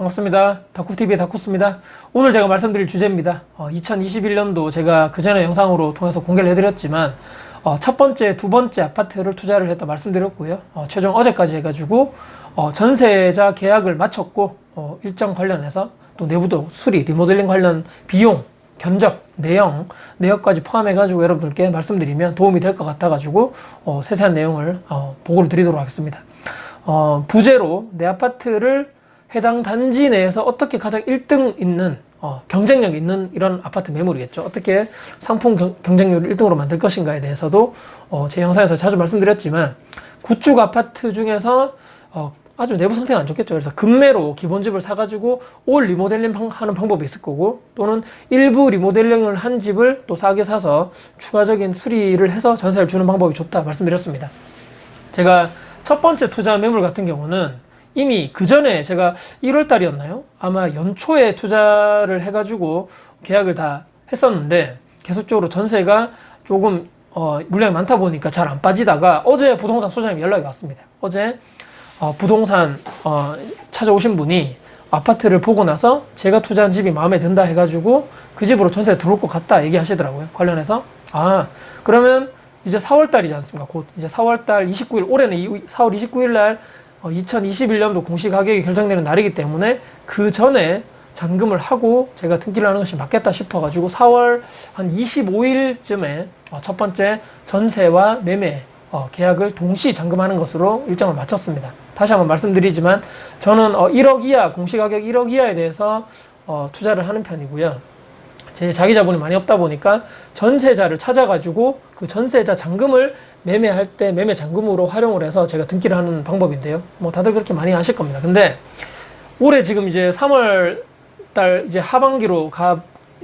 반갑습니다. 다쿠TV의 다쿠스입니다. 오늘 제가 말씀드릴 주제입니다. 어, 2021년도 제가 그 전에 영상으로 통해서 공개를 해드렸지만 어, 첫 번째, 두 번째 아파트를 투자를 했다 말씀드렸고요. 어, 최종 어제까지 해가지고 어, 전세자 계약을 마쳤고 어, 일정 관련해서 또 내부도 수리, 리모델링 관련 비용, 견적, 내용, 내역까지 포함해가지고 여러분들께 말씀드리면 도움이 될 것 같아가지고 어, 세세한 내용을 어, 보고를 드리도록 하겠습니다. 어, 부제로 내 아파트를 해당 단지 내에서 어떻게 가장 1등 있는 어, 경쟁력 있는 이런 아파트 매물이겠죠. 어떻게 상품 경, 경쟁률을 1등으로 만들 것인가에 대해서도 어, 제 영상에서 자주 말씀드렸지만 구축 아파트 중에서 어, 아주 내부 상태가 안 좋겠죠. 그래서 급매로 기본집을 사가지고 올 리모델링 방- 하는 방법이 있을 거고 또는 일부 리모델링을 한 집을 또 싸게 사서 추가적인 수리를 해서 전세를 주는 방법이 좋다 말씀드렸습니다. 제가 첫 번째 투자 매물 같은 경우는 이미 그 전에 제가 1월 달이었나요? 아마 연초에 투자를 해가지고 계약을 다 했었는데 계속적으로 전세가 조금 어, 물량이 많다 보니까 잘 안 빠지다가 어제 부동산 소장님 연락이 왔습니다. 어제 어, 부동산 어, 찾아오신 분이 아파트를 보고 나서 제가 투자한 집이 마음에 든다 해가지고 그 집으로 전세 들어올 것 같다 얘기하시더라고요. 관련해서 아 그러면 이제 4월 달이지 않습니까? 곧 이제 4월 달 29일 올해는 이- 4월 29일 날 2021년도 공시 가격이 결정되는 날이기 때문에 그 전에 잔금을 하고 제가 등기를 하는 것이 맞겠다 싶어가지고 4월 한 25일쯤에 어, 첫 번째 전세와 매매 어, 계약을 동시 잔금하는 것으로 일정을 마쳤습니다. 다시 한번 말씀드리지만 저는 어, 1억 이하 공시가격 1억 이하에 대해서 어, 투자를 하는 편이고요. 제 자기 자본이 많이 없다 보니까 전세자를 찾아가지고 그 전세자 잔금을 매매할 때 매매 잔금으로 활용을 해서 제가 등기를 하는 방법인데요. 뭐 다들 그렇게 많이 하실 겁니다. 근데 올해 지금 이제 3월 달 이제 하반기로 가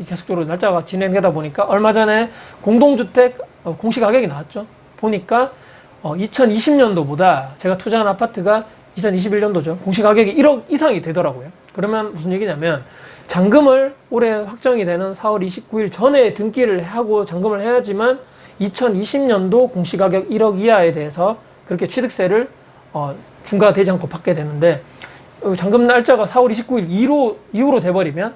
계속적으로 날짜가 진행되다 보니까 얼마 전에 공동주택 어, 공시 가격이 나왔죠. 보니까 어, 2020년도보다 제가 투자한 아파트가 2021년도죠. 공시 가격이 1억 이상이 되더라고요. 그러면 무슨 얘기냐면 잔금을 올해 확정이 되는 4월 29일 전에 등기를 하고 잔금을 해야지만 2020년도 공시 가격 1억 이하에 대해서 그렇게 취득세를 어, 중과가 되지 않고 받게 되는데 어, 잔금 날짜가 4월 29일 이후로, 이후로 돼버리면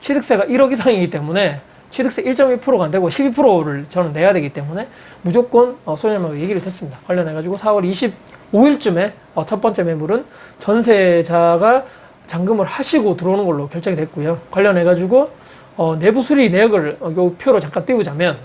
취득세가 1억 이상이기 때문에 취득세 1.1%가 안 되고 12%를 저는 내야 되기 때문에 무조건 어, 소장님하고 얘기를 했습니다. 관련해가지고 4월 25일쯤에 어, 첫 번째 매물은 전세자가 잔금을 하시고 들어오는 걸로 결정이 됐고요. 관련해가지고 어, 내부 수리 내역을 어, 요 표로 잠깐 띄우자면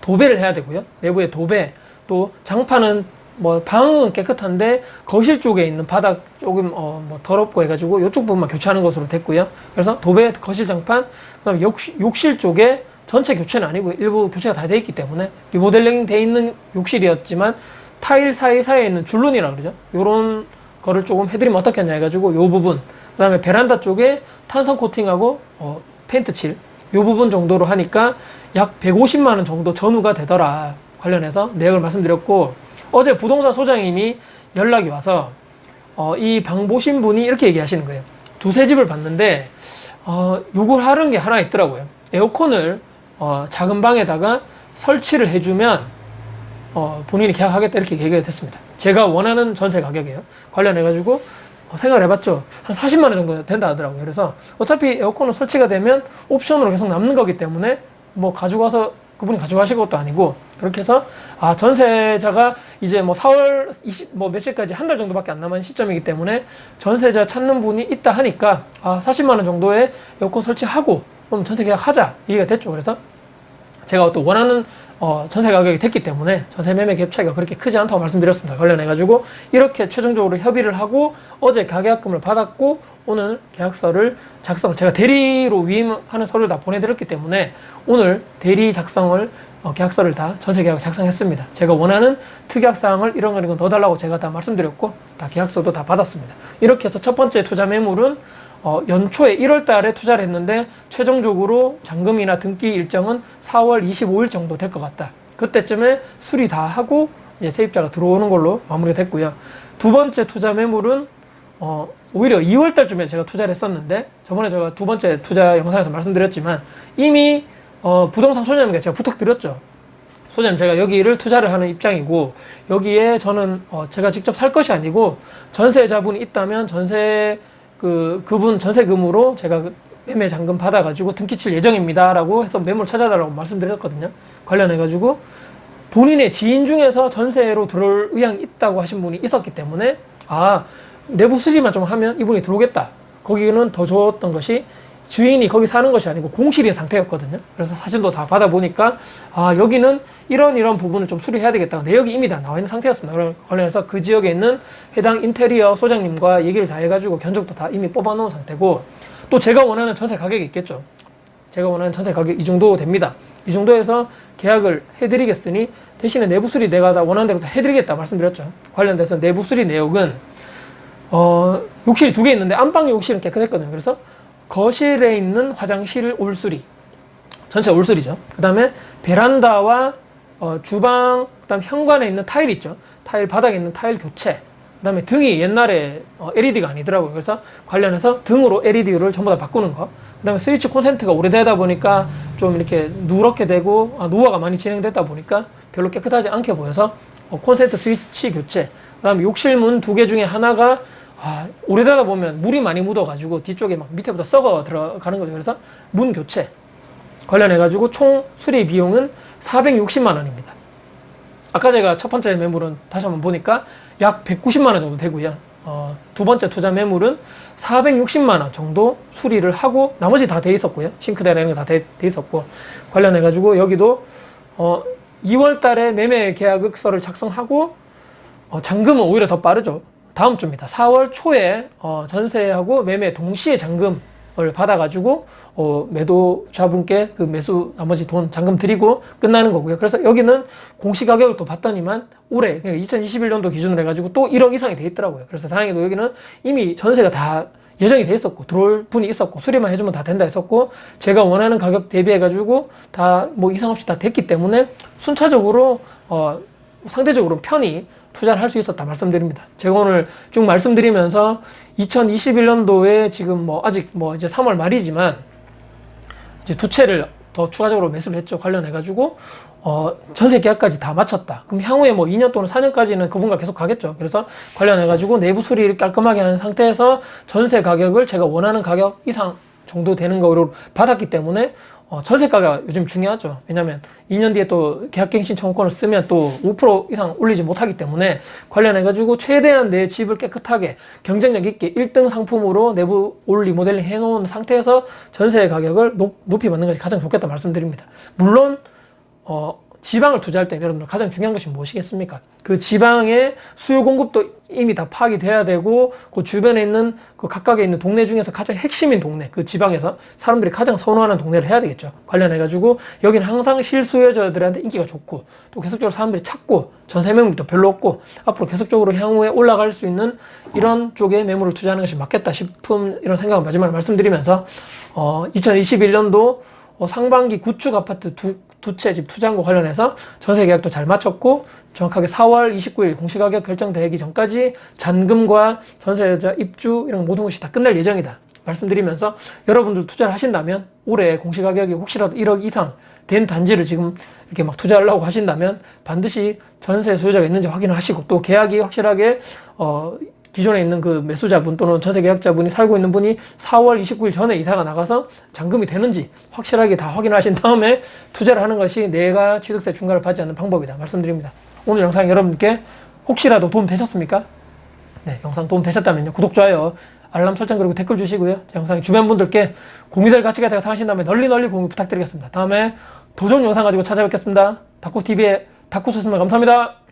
도배를 해야 되고요. 내부에 도배 또 장판은 뭐 방은 깨끗한데 거실 쪽에 있는 바닥 조금 어 뭐 더럽고 해가지고 이쪽 부분만 교체하는 것으로 됐고요. 그래서 도배 거실 장판 그다음 욕실 쪽에 전체 교체는 아니고 일부 교체가 다 돼 있기 때문에 리모델링 돼 있는 욕실이었지만 타일 사이 사이에 있는 줄눈이라 그러죠. 요런 거를 조금 해드리면 어떻겠냐 해가지고 요 부분 그 다음에 베란다 쪽에 탄성 코팅하고 어 페인트 칠 요 부분 정도로 하니까 약 150만 원 정도 전후가 되더라 관련해서 내역을 말씀드렸고 어제 부동산 소장님이 연락이 와서 어, 이방 보신 분이 이렇게 얘기하시는 거예요. 두세 집을 봤는데 어, 요걸 하는 게 하나 있더라고요. 에어컨을 어, 작은 방에다가 설치를 해주면 어, 본인이 계약하겠다 이렇게 얘기가 됐습니다. 제가 원하는 전세 가격이에요. 관련해가지고 어, 생각을 해봤죠. 한 40만 원 정도 된다 하더라고요. 그래서 어차피 에어컨은 설치가 되면 옵션으로 계속 남는 거기 때문에 뭐 가져가서 그분이 가져가실 것도 아니고 그렇게 해서 아 전세자가 이제 뭐 4월 20 뭐 며칠까지 한 달 정도밖에 안 남은 시점이기 때문에 전세자 찾는 분이 있다 하니까 아 40만 원 정도의 에어컨 설치하고 그럼 전세 계약하자 얘기가 됐죠. 그래서 제가 또 원하는 어, 전세 가격이 됐기 때문에 전세 매매 갭 차이가 그렇게 크지 않다고 말씀드렸습니다. 관련해가지고 이렇게 최종적으로 협의를 하고 어제 가계약금을 받았고 오늘 계약서를 작성을 제가 대리로 위임하는 서류를 다 보내드렸기 때문에 오늘 대리 작성을 어, 계약서를 다 전세 계약 작성했습니다. 제가 원하는 특약 사항을 이런 거 이런 거더 달라고 제가 다 말씀드렸고 다 계약서도 다 받았습니다. 이렇게 해서 첫 번째 투자 매물은 어, 연초에 1월 달에 투자를 했는데 최종적으로 잔금이나 등기 일정은 4월 25일 정도 될 것 같다. 그때쯤에 수리 다 하고 이제 세입자가 들어오는 걸로 마무리가 됐고요. 두 번째 투자 매물은 어, 오히려 2월 달쯤에 제가 투자를 했었는데 저번에 제가 두 번째 투자 영상에서 말씀드렸지만 이미 어, 부동산 소장님께 제가 부탁드렸죠. 소장님 제가 여기를 투자를 하는 입장이고 여기에 저는 어 제가 직접 살 것이 아니고 전세자분이 있다면 전세 그그 그분 전세금으로 제가 그 매매 잔금 받아가지고 등기칠 예정입니다라고 해서 매물 찾아달라고 말씀드렸거든요. 관련해가지고 본인의 지인 중에서 전세로 들어올 의향이 있다고 하신 분이 있었기 때문에 아 내부 수리만 좀 하면 이분이 들어오겠다. 거기는 더 좋았던 것이 주인이 거기 사는 것이 아니고 공실인 상태였거든요. 그래서 사진도 다 받아보니까 아 여기는 이런 이런 부분을 좀 수리해야 되겠다. 내역이 이미 다 나와 있는 상태였습니다. 그런 관련해서 그 지역에 있는 해당 인테리어 소장님과 얘기를 다 해가지고 견적도 다 이미 뽑아놓은 상태고 또 제가 원하는 전세 가격이 있겠죠. 제가 원하는 전세 가격 이 정도 됩니다. 이 정도에서 계약을 해드리겠으니 대신에 내부 수리 내가 다 원하는 대로 다 해드리겠다 말씀드렸죠. 관련돼서 내부 수리 내역은 어, 욕실이 두 개 있는데 안방 욕실은 깨끗했거든요. 그래서 거실에 있는 화장실 올수리 전체 올수리죠. 그 다음에 베란다와 어, 주방, 그 다음 현관에 있는 타일 있죠. 타일 바닥에 있는 타일 교체. 그 다음에 등이 옛날에 어, LED가 아니더라고요. 그래서 관련해서 등으로 LED를 전부 다 바꾸는 거. 그 다음에 스위치 콘센트가 오래되다 보니까 좀 이렇게 누렇게 되고 아, 노화가 많이 진행됐다 보니까 별로 깨끗하지 않게 보여서 어, 콘센트 스위치 교체. 그 다음에 욕실 문 두 개 중에 하나가 아, 오래되다 보면 물이 많이 묻어가지고 뒤쪽에 막 밑에부터 썩어 들어가는 거죠. 그래서 문 교체. 관련해가지고 총 수리 비용은 460만 원입니다. 아까 제가 첫 번째 매물은 다시 한번 보니까 약 190만 원 정도 되고요. 어, 두 번째 투자 매물은 460만 원 정도 수리를 하고 나머지 다 돼 있었고요. 싱크대라는 거다돼 있었고 관련해가지고 여기도 어, 2월 달에 매매 계약서를 작성하고 어, 잔금은 오히려 더 빠르죠. 다음 주입니다. 4월 초에 어, 전세하고 매매 동시에 잔금을 받아가지고 어, 매도자분께 그 매수 나머지 돈 잔금 드리고 끝나는 거고요. 그래서 여기는 공시가격을 또 봤더니만 올해 2021년도 기준으로 해가지고 또 1억 이상이 돼 있더라고요. 그래서 다행히도 여기는 이미 전세가 다 예정이 돼 있었고 들어올 분이 있었고 수리만 해주면 다 된다 했었고 제가 원하는 가격 대비해 가지고 다 뭐 이상 없이 다 됐기 때문에 순차적으로 어 상대적으로 편히 투자를 할 수 있었다 말씀드립니다. 제가 오늘 쭉 말씀드리면서 2021년도에 지금 뭐 아직 뭐 이제 3월 말이지만 이제 두 채를 더 추가적으로 매수를 했죠. 관련해 가지고 어 전세 계약까지 다 마쳤다. 그럼 향후에 뭐 2년 또는 4년까지는 그분과 계속 가겠죠. 그래서 관련해 가지고 내부 수리를 깔끔하게 하는 상태에서 전세 가격을 제가 원하는 가격 이상 정도 되는 거로 받았기 때문에 어, 전세가가 요즘 중요하죠. 왜냐하면 2년 뒤에 또 계약갱신 청구권을 쓰면 또 5% 이상 올리지 못하기 때문에 관련해가지고 최대한 내 집을 깨끗하게 경쟁력 있게 1등 상품으로 내부 올 리모델링 해놓은 상태에서 전세 가격을 높, 높이 받는 것이 가장 좋겠다 말씀드립니다. 물론 어, 지방을 투자할 때 여러분들 가장 중요한 것이 무엇이겠습니까? 그 지방의 수요 공급도 이미 다 파악이 돼야 되고 그 주변에 있는 그 각각에 있는 동네 중에서 가장 핵심인 동네 그 지방에서 사람들이 가장 선호하는 동네를 해야 되겠죠. 관련해 가지고 여기는 항상 실수요자들한테 인기가 좋고 또 계속적으로 사람들이 찾고 전세 매물도 별로 없고 앞으로 계속적으로 향후에 올라갈 수 있는 이런 쪽에 매물을 투자하는 것이 맞겠다 싶은 이런 생각을 마지막으로 말씀드리면서 어 2021년도 어, 상반기 구축 아파트 두, 두채 집 투자한 거 관련해서 전세 계약도 잘 마쳤고 정확하게 4월 29일 공시가격 결정되기 전까지 잔금과 전세자 입주 이런 모든 것이 다 끝날 예정이다. 말씀드리면서 여러분들 투자를 하신다면 올해 공시가격이 혹시라도 1억 이상 된 단지를 지금 이렇게 막 투자하려고 하신다면 반드시 전세 소유자가 있는지 확인을 하시고 또 계약이 확실하게 어 기존에 있는 그 매수자분 또는 전세 계약자분이 살고 있는 분이 4월 29일 전에 이사가 나가서 잔금이 되는지 확실하게 다 확인하신 다음에 투자를 하는 것이 내가 취득세 중과를 받지 않는 방법이다 말씀드립니다. 오늘 영상 여러분께 혹시라도 도움 되셨습니까? 네, 영상 도움 되셨다면요. 구독, 좋아요, 알람 설정 그리고 댓글 주시고요. 제 영상이 주변 분들께 공유 될 가치가 되어 생각하신 다음에 널리 널리 공유 부탁드리겠습니다. 다음에 더 좋은 영상 가지고 찾아뵙겠습니다. 다쿠TV의 다쿠 소스입니다. 감사합니다.